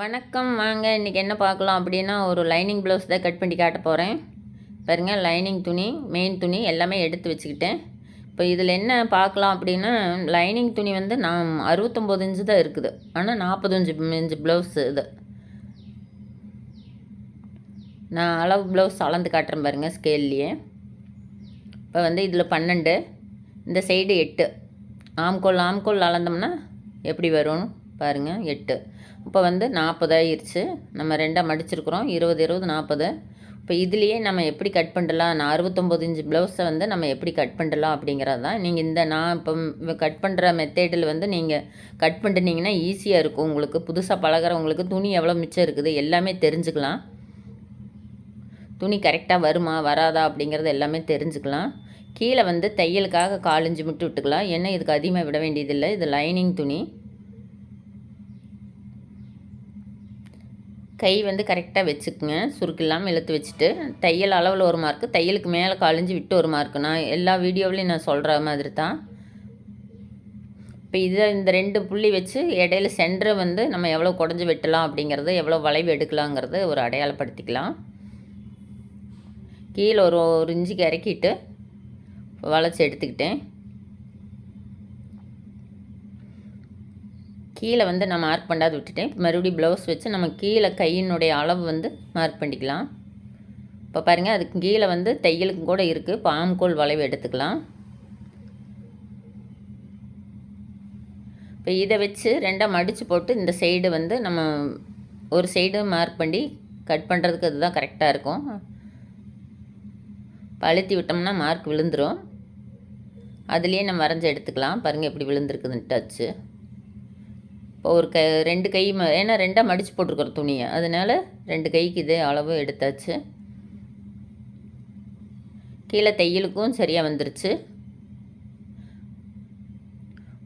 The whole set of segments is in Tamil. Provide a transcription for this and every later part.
வணக்கம். வாங்க இன்றைக்கி என்ன பார்க்கலாம் அப்படின்னா ஒரு லைனிங் ப்ளவுஸ் தான் கட் பண்ணி காட்ட போகிறேன் பாருங்கள் லைனிங் துணி மெயின் துணி எல்லாமே எடுத்து வச்சுக்கிட்டேன். இப்போ இதில் என்ன பார்க்கலாம் அப்படின்னா லைனிங் துணி வந்து நான் அறுபத்தொம்போது இன்ச்சு தான் இருக்குது. ஆனால் நாற்பத்தஞ்சு இன்ச்சு ப்ளவுஸ் இது. நான் அளவு ப்ளவுஸ் அளந்து காட்டுறேன் பாருங்கள் ஸ்கேல்லையே இப்போ வந்து இதில் பன்னெண்டு இந்த சைடு எட்டு. ஆம்கோல் ஆம்கோல் அளந்தோம்னா எப்படி வரும்? பாருங்கள் எட்டு. இப்போ வந்து நாற்பதாயிருச்சு நம்ம ரெண்டாக மடிச்சிருக்கிறோம். இருபது இருபது நாற்பது இப்போ இதுலேயே நம்ம எப்படி கட் பண்ணலாம் நான் அறுபத்தொம்போது இன்ச்சு ப்ளவுஸை வந்து நம்ம எப்படி கட் பண்ணலாம் அப்படிங்கிறது தான். நீங்கள் இந்த நான் இப்போ கட் பண்ணுற மெத்தேடில் வந்து நீங்கள் கட் பண்ணிட்டீங்கன்னா ஈஸியாக இருக்கும் உங்களுக்கு. புதுசாக பழகிறவங்களுக்கு துணி எவ்வளோ மிச்சம் இருக்குது எல்லாமே தெரிஞ்சுக்கலாம். துணி கரெக்டாக வருமா வராதா அப்படிங்கிறது எல்லாமே தெரிஞ்சுக்கலாம். கீழே வந்து தையலுக்காக காலஞ்சு மட்டும் விட்டுக்கலாம். ஏன்னா இதுக்கு அதிகமாக விட வேண்டியதில்லை. இது லைனிங் துணி. கை வந்து கரெக்டாக வச்சுக்குங்க. சுருக்கு இல்லாமல் இழுத்து வச்சுட்டு தையல் அளவில் ஒரு மார்க்கு தையலுக்கு மேலே காலிஞ்சு விட்டு ஒரு மார்க்கு நான் எல்லா வீடியோவிலையும் நான் சொல்கிற மாதிரி தான். இப்போ இதை இந்த ரெண்டு புள்ளி வச்சு இடையில சென்டரை வந்து நம்ம எவ்வளோ குடஞ்சி வெட்டலாம் அப்படிங்கிறது எவ்வளோ வளைவு எடுக்கலாங்கிறது ஒரு அடையாளப்படுத்திக்கலாம். கீழே ஒரு ஒரு இஞ்சிக்கு இறக்கிட்டு வளைச்சி எடுத்துக்கிட்டேன். கீழே வந்து நான் மார்க் பண்ணாது விட்டுட்டேன். மறுபடியும் ப்ளவுஸ் வச்சு நம்ம கீழே கையினுடைய அளவு வந்து மார்க் பண்ணிக்கலாம். இப்போ பாருங்கள் அதுக்கு கீழே வந்து தையலுக்கும் கூட இருக்குது பாம்கோல் வளைவு எடுத்துக்கலாம். இப்போ இதை வச்சு ரெண்டாக மடித்து போட்டு இந்த சைடு வந்து நம்ம ஒரு சைடு மார்க் பண்ணி கட் பண்ணுறதுக்கு அதுதான் கரெக்டாக இருக்கும். பழுத்தி விட்டோம்னா மார்க் விழுந்துடும் அதுலேயே நம்ம வரைஞ்சி எடுத்துக்கலாம். பாருங்கள் எப்படி விழுந்துருக்குதுன்னு டச்சு இப்போ ஒரு க ரெண்டு கை ம ஏன்னா ரெண்டாக மடித்து போட்டிருக்கிற துணியை. அதனால் ரெண்டு கைக்கு இதே அளவு எடுத்தாச்சு. கீழே தையலுக்கும் சரியாக வந்துருச்சு.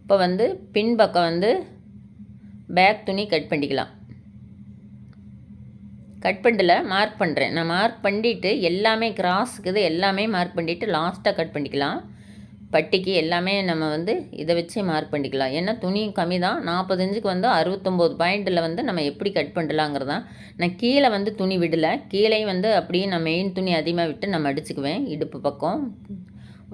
இப்போ வந்து பின்பக்கம் வந்து பேக் துணி கட் பண்ணிக்கலாம். கட் பண்ணல மார்க் பண்ணுறேன் நான் மார்க் பண்ணிவிட்டு எல்லாமே கிராஸுக்குது எல்லாமே மார்க் பண்ணிவிட்டு லாஸ்ட்டாக கட் பண்ணிக்கலாம். பட்டிக்கு எல்லாமே நம்ம வந்து இதை வச்சு மார்க் பண்ணிக்கலாம். ஏன்னா துணி கம்மி தான் நாற்பது வந்து அறுபத்தொம்போது பாயிண்டில் வந்து நம்ம எப்படி கட் பண்ணலாங்கிறது தான் நான் கீழே வந்து துணி விடலை. கீழே வந்து அப்படியே நான் மெயின் துணி அதிகமாக விட்டு நம்ம அடிச்சுக்குவேன் இடுப்பு பக்கம்.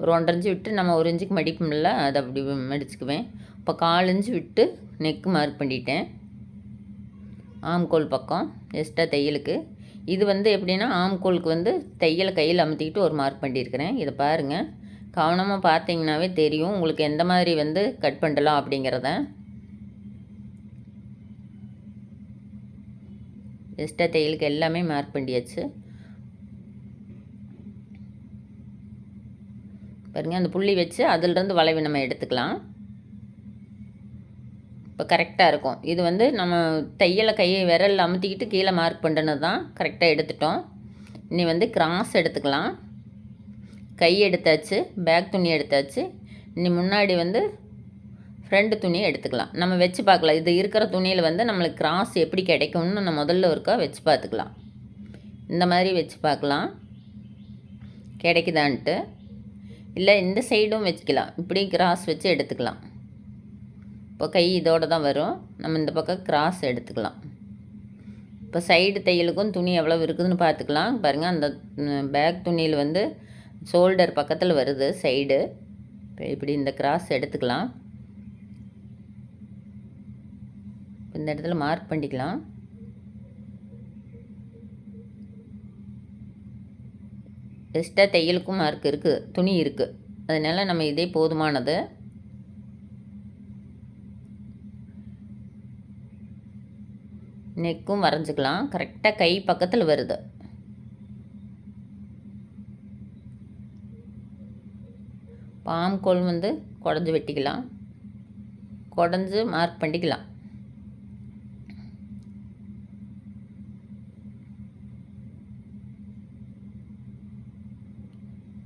ஒரு ஒன்றரை இன்ச்சு விட்டு நம்ம ஒரு இன்ச்சுக்கு மடிப்போம்ல அதை அப்படி மடிச்சுக்குவேன். இப்போ கால் இன்ச்சு விட்டு நெக்கு மார்க் பண்ணிட்டேன். ஆம்கோல் பக்கம் எக்ஸ்ட்ரா தையலுக்கு. இது வந்து எப்படின்னா ஆம்கோலுக்கு வந்து தையலை கையில் அமுத்திக்கிட்டு ஒரு மார்க் பண்ணியிருக்கிறேன். இதை பாருங்கள் கவனமாக பார்த்தீங்கன்னாவே தெரியும் உங்களுக்கு எந்த மாதிரி வந்து கட் பண்ணலாம் அப்படிங்கிறத. எக்ஸ்ட்ரா தையலுக்கு எல்லாமே மார்க் பண்ணியாச்சு. பாருங்கள் அந்த புள்ளி வச்சு அதிலிருந்து வளைவு நம்ம எடுத்துக்கலாம். இப்போ கரெக்டாக இருக்கும். இது வந்து நம்ம தையலை கையை விரல் அமுத்திக்கிட்டு கீழே மார்க் பண்ணுறது தான் கரெக்டாக எடுத்துட்டோம். இனி வந்து கிராஸ் எடுத்துக்கலாம். கை எடுத்தாச்சு பேக் துணி எடுத்தாச்சு. இனி முன்னாடி வந்து ஃப்ரண்ட் துணியை எடுத்துக்கலாம். நம்ம வச்சு பார்க்கலாம். இது இருக்கிற துணியில் வந்து நம்மளுக்கு கிராஸ் எப்படி கிடைக்கும்னு நம்ம முதல்ல ஒருக்கா வச்சு பார்த்துக்கலாம். இந்த மாதிரி வச்சு பார்க்கலாம். கிடைக்குதான்ட்டு. இல்லை இந்த சைடும் வச்சுக்கலாம். இப்படி கிராஸ் வச்சு எடுத்துக்கலாம். இப்போ கை இதோடு தான் வரும். நம்ம இந்த பக்கம் கிராஸ் எடுத்துக்கலாம். இப்போ சைடு தையலுக்கும் துணி எவ்வளோ இருக்குதுன்னு பார்த்துக்கலாம். பாருங்கள் அந்த பேக் துணியில் வந்து ஷோல்டர் பக்கத்தில் வருது சைடு இப்போ இப்படி இந்த கிராஸ் எடுத்துக்கலாம். இந்த இடத்துல மார்க் பண்ணிக்கலாம். எக்ஸ்ட்ரா தையலுக்கும் மார்க் இருக்குது துணி இருக்குது அதனால் நம்ம இதே போதுமானது. நெக்கும் வரைஞ்சிக்கலாம். கரெக்டாக கை பக்கத்தில் வருது. பாம்கோல் வந்து குடஞ்சி வெட்டிக்கலாம். குடஞ்சி மார்க் பண்ணிக்கலாம்.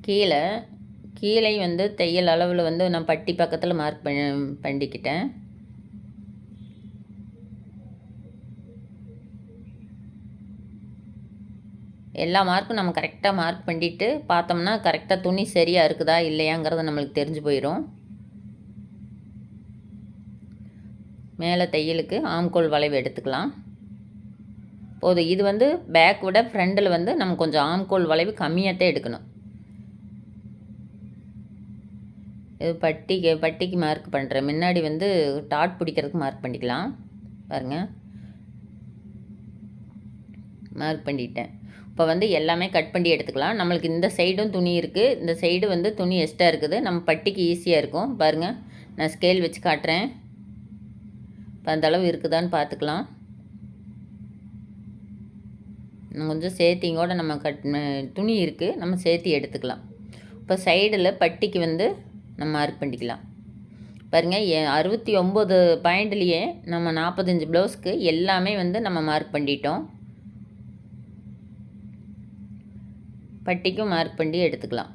கீழே கீழே வந்து தையல் அளவில் வந்து நான் பட்டி பக்கத்தில் மார்க் பண்ணி பண்ணிக்கிட்டேன். எல்லா மார்க்கும் நம்ம கரெக்டாக மார்க் பண்ணிவிட்டு பார்த்தோம்னா கரெக்டாக துணி சரியாக இருக்குதா இல்லையாங்கிறது நம்மளுக்கு தெரிஞ்சு போயிடும் மேலே தையலுக்கு ஆம்கோல் வளைவு எடுத்துக்கலாம். போதும் இது வந்து பேக் விட ஃப்ரண்டில் வந்து நம்ம கொஞ்சம் ஆம்கோல் வளைவு கம்மியாக தான் எடுக்கணும். இது பட்டிக்கு பட்டிக்கு மார்க் பண்ணுறேன் முன்னாடி வந்து டாட் பிடிக்கிறதுக்கு மார்க் பண்ணிக்கலாம். பாருங்கள் மார்க் பண்ணிட்டேன். இப்போ வந்து எல்லாமே கட் பண்ணி எடுத்துக்கலாம். நம்மளுக்கு இந்த சைடும் துணி இருக்குது இந்த சைடு வந்து துணி எக்ஸ்ட்ரா இருக்குது. நம்ம பட்டிக்கு ஈஸியாக இருக்கும். பாருங்கள் நான் ஸ்கேல் வச்சு காட்டுறேன். இப்போ அந்த அளவு இருக்குதான்னு பார்த்துக்கலாம் கொஞ்சம் சேர்த்திங்கோட நம்ம கட் துணி இருக்குது நம்ம சேர்த்தி எடுத்துக்கலாம். இப்போ சைடில் பட்டிக்கு வந்து நம்ம மார்க் பண்ணிக்கலாம். பாருங்கள் அறுபத்தி ஒம்பது பாயிண்ட்லேயே நம்ம நாற்பத்தஞ்சு ப்ளவுஸ்க்கு எல்லாமே வந்து நம்ம மார்க் பண்ணிட்டோம். பட்டிக்கும் மார்க் பண்ணி எடுத்துக்கலாம்.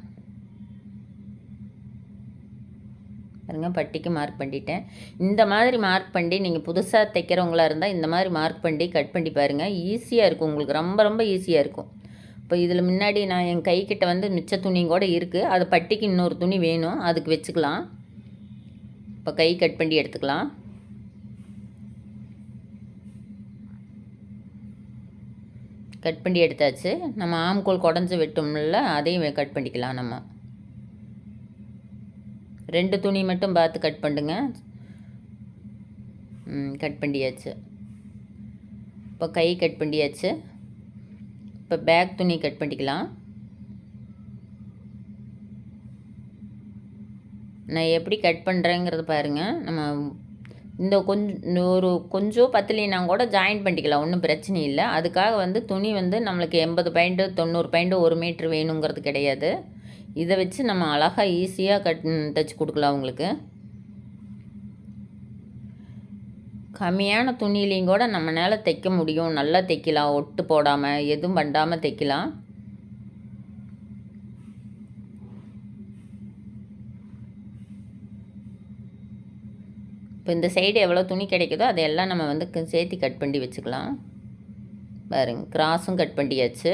பாருங்கள் பட்டிக்கு மார்க் பண்ணிட்டேன். இந்த மாதிரி மார்க் பண்ணி நீங்கள் புதுசாக தைக்கிறவங்களா இருந்தால் இந்த மாதிரி மார்க் பண்ணி கட் பண்ணி பாருங்கள் ஈஸியாக இருக்கும். உங்களுக்கு ரொம்ப ரொம்ப ஈஸியாக இருக்கும். இப்போ இதில் முன்னாடி நான் என் கைக்கிட்ட வந்து மிச்ச துணி கூட இருக்குது அது பட்டிக்கு இன்னொரு துணி வேணும். அதுக்கு வச்சுக்கலாம். இப்போ கை கட் பண்ணி எடுத்துக்கலாம். கட் பண்ணி எடுத்தாச்சு. நம்ம ஆம்கோல் குடஞ்சி வெட்டோம்ல அதையும் கட் பண்ணிக்கலாம் நம்ம. ரெண்டு துணி மட்டும் பார்த்து கட் பண்ணுங்க. ம் கட் பண்ணியாச்சு. இப்போ கை கட் பண்ணியாச்சு. இப்போ பேக் துணி கட் பண்ணிக்கலாம். நான் எப்படி கட் பண்ணுறேங்கிறத பாருங்கள் நம்ம இந்த கொஞ்சம் ஒரு கொஞ்சம் பத்துலினா கூட ஜாயின் பண்ணிக்கலாம் ஒன்றும் பிரச்சனை இல்லை. அதுக்காக வந்து துணி வந்து நம்மளுக்கு எண்பது பாயிண்ட்டு தொண்ணூறு பாயிண்ட்டு ஒரு மீட்ரு வேணுங்கிறது கிடையாது. இதை வச்சு நம்ம அழகாக ஈஸியாக கட் தைச்சி கொடுக்கலாம் உங்களுக்கு. கம்மியான துணியிலையும் கூட நம்மளால் தைக்க முடியும். நல்லா தைக்கலாம் ஒட்டு போடாமல் எதுவும் பண்ணாமல் தைக்கலாம். இப்போ இந்த சைடு எவ்வளோ துணி கிடைக்குதோ அதையெல்லாம் நம்ம வந்து சேர்த்து கட் பண்ணி வச்சுக்கலாம். பாருங்க கிராஸும் கட் பண்ணியாச்சு.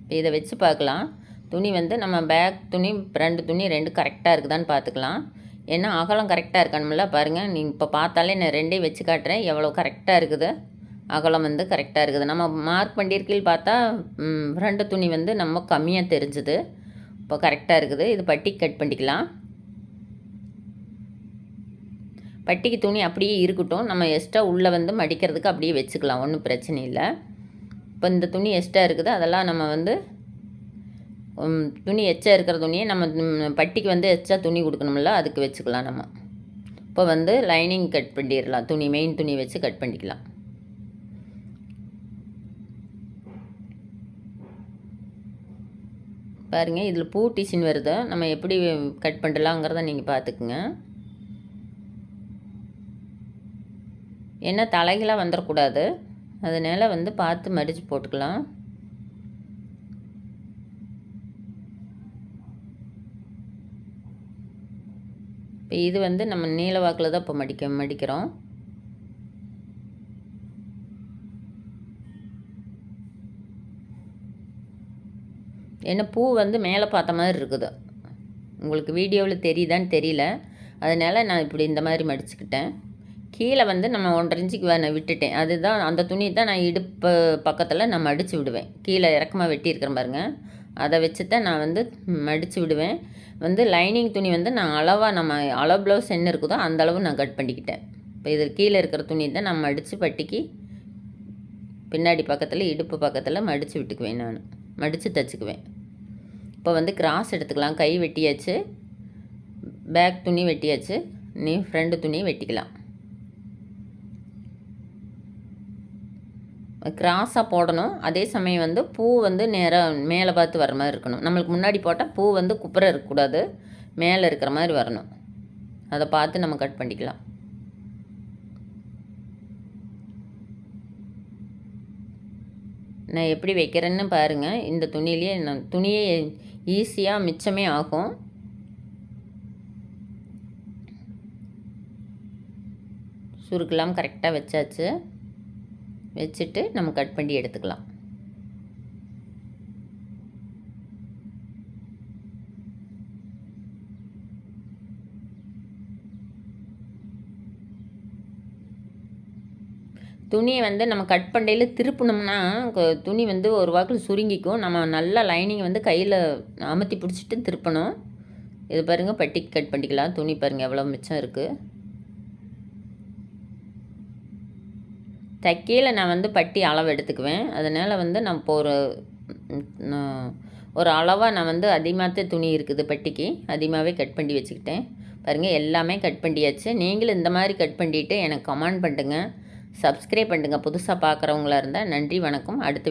இப்போ இதை வச்சு பார்க்கலாம். துணி வந்து நம்ம பேக் துணி ரெண்டு துணி ரெண்டு கரெக்டாக இருக்குதான்னு பார்த்துக்கலாம். ஏன்னா அகலம் கரெக்டாக இருக்கணும்ல பாருங்கள் நீ இப்போ பார்த்தாலே நான் ரெண்டே வச்சு காட்டுறேன். எவ்வளோ கரெக்டாக இருக்குது? அகலம் வந்து கரெக்டாக இருக்குது. நம்ம மார்க் பண்ணியிருக்கையில் பார்த்தா ரெண்டு துணி வந்து நம்ம கம்மியாக தெரிஞ்சுது. இப்போ கரெக்டாக இருக்குது. இது பட்டி கட் பண்ணிக்கலாம். பட்டிக்கு துணி அப்படியே இருக்கட்டும். நம்ம எக்ஸ்ட்ரா உள்ளே வந்து மடிக்கிறதுக்கு அப்படியே வச்சுக்கலாம். ஒன்றும் பிரச்சனை இல்லை. இப்போ இந்த துணி எக்ஸ்ட்ரா இருக்குது. அதெல்லாம் நம்ம வந்து துணி எச்சா இருக்கிற துணியை நம்ம பட்டிக்கு வந்து எச்சா துணி கொடுக்கணும்ல அதுக்கு வச்சுக்கலாம் நம்ம. இப்போ வந்து லைனிங் கட் பண்ணிடலாம். துணி மெயின் துணி வச்சு கட் பண்ணிக்கலாம். பாருங்கள் இதில் பூ டிசின் வருது. நம்ம எப்படி கட் பண்ணலாங்கிறத நீங்கள் பார்த்துக்குங்க. ஏன்னா தலைகளாக வந்துடக்கூடாது அதனால் வந்து பார்த்து மடித்து போட்டுக்கலாம். இப்போ இது வந்து நம்ம நீல வாக்கில் தான் இப்போ மடிக்க மடிக்கிறோம். ஏன்னா பூ வந்து மேலே பார்த்த மாதிரி இருக்குது. உங்களுக்கு வீடியோவில் தெரியுதான்னு தெரியல. அதனால் நான் இப்படி இந்த மாதிரி மடிச்சுக்கிட்டேன். கீழே வந்து நம்ம ஒன்றரை இன்ச்சுக்கு வே- நான் விட்டுட்டேன். அதுதான் அந்த துணி தான் நான் இடுப்பு பக்கத்தில் நான் மடித்து விடுவேன். கீழே இறக்கமாக வெட்டியிருக்கிறேன் பாருங்க. அதை வச்சு தான் நான் வந்து மடித்து விடுவேன். வந்து லைனிங் துணி வந்து நான் அளவாக நம்ம அளவு ப்ளவுஸ் என்ன இருக்குதோ அந்த அளவு நான் கட் பண்ணிக்கிட்டேன். இப்போ இது கீழே இருக்கிற துணி தான் நான் மடித்து பட்டிக்கு பின்னாடி பக்கத்தில் இடுப்பு பக்கத்தில் மடித்து விட்டுக்குவேன் நான். மடித்து தைச்சிக்குவேன். இப்போ வந்து கிராஸ் எடுத்துக்கலாம். கை வெட்டியாச்சு. பேக் துணி வெட்டியாச்சு. நீ ஃப்ரண்ட் துணி வெட்டிக்கலாம். கிராஸாக போடணும். அதே சமயம் வந்து பூ வந்து நேராக மேலே பார்த்து வர மாதிரி இருக்கணும். நம்மளுக்கு முன்னாடி போட்டால் பூ வந்து குப்புற இருக்கக்கூடாது. மேலே இருக்கிற மாதிரி வரணும். அதை பார்த்து நம்ம கட் பண்ணிக்கலாம். நான் எப்படி வைக்கிறேன்னு பாருங்கள் இந்த துணியிலேயே நான் துணியே ஈஸியாக மிச்சமே ஆகும். சுருக்கெல்லாம் கரெக்டாக வச்சாச்சு. வச்சுட்டு நம்ம கட் பண்ணி எடுத்துக்கலாம். துணியை வந்து நம்ம கட் பண்ணையில் திருப்பினோம்னா துணி வந்து ஒரு வாக்கில் சுருங்கிக்கும். நம்ம நல்லா லைனிங் வந்து கையில் அமுத்தி பிடிச்சிட்டு திருப்பணும். இது பாருங்கள் பட்டிக்கு கட் பண்ணிக்கலாம். துணி பாருங்கள் எவ்வளோ மிச்சம் இருக்குது தைக்கையில் நான் வந்து பட்டி அளவு எடுத்துக்குவேன். அதனால் வந்து நான் இப்போ ஒரு ஒரு அளவாக நான் வந்து அதிகமாக துணி இருக்குது பட்டிக்கு. அதிகமாகவே கட் பண்ணி வச்சுக்கிட்டேன். பாருங்கள் எல்லாமே கட் பண்ணியாச்சு. நீங்களும் இந்த மாதிரி கட் பண்ணிவிட்டு எனக்கு கமெண்ட் பண்ணுங்கள் சப்ஸ்கிரைப் பண்ணுங்கள் புதுசாக பார்க்குறவங்களா இருந்தால் நன்றி வணக்கம். அடுத்து